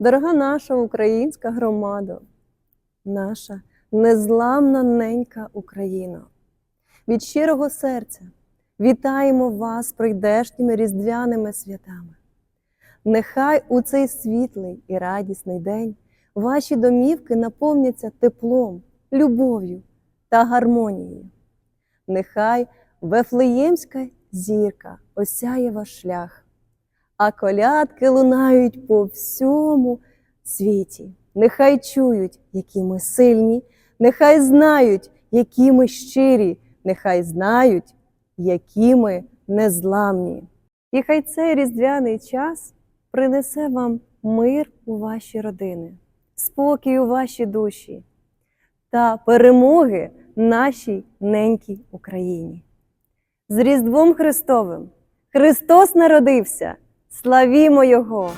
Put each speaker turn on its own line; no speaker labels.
Дорога наша українська громада, наша незламна ненька Україна. Від щирого серця вітаємо вас прийдешніми різдвяними святами. Нехай у цей світлий і радісний день ваші домівки наповняться теплом, любов'ю та гармонією. Нехай Вефлеємська зірка осяє ваш шлях а колядки лунають по всьому світі. Нехай чують, які ми сильні, нехай знають, які ми щирі, нехай знають, які ми незламні. І хай цей різдвяний час принесе вам мир у ваші родини, спокій у ваші душі та перемоги нашій ненькій Україні. З Різдвом Христовим! Христос народився! Славімо Його!